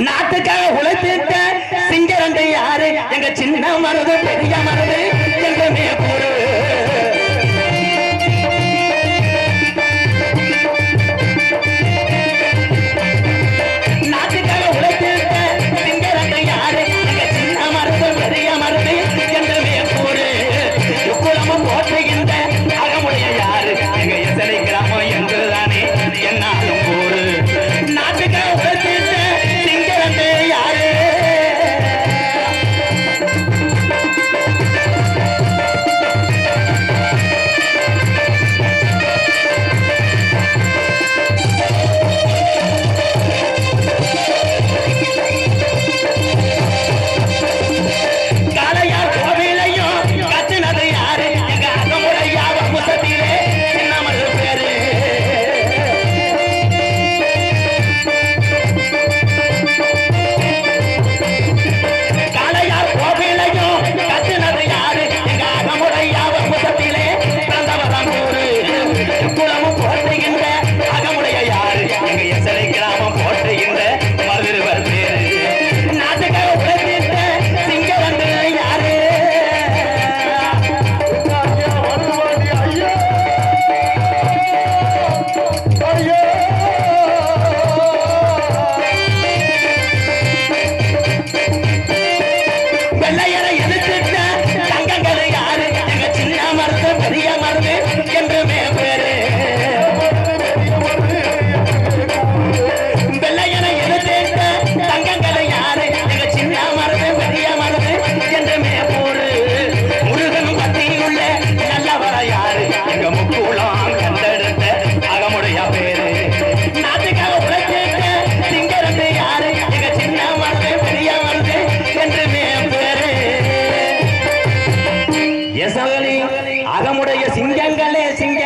நாட்டுக்காக உழைத்திட்ட சிங்கரண்டை யாரு எங்க சின்ன மருது பெரிய மருது எங்களுமே நம்முடைய சிங்கங்களே சிங்க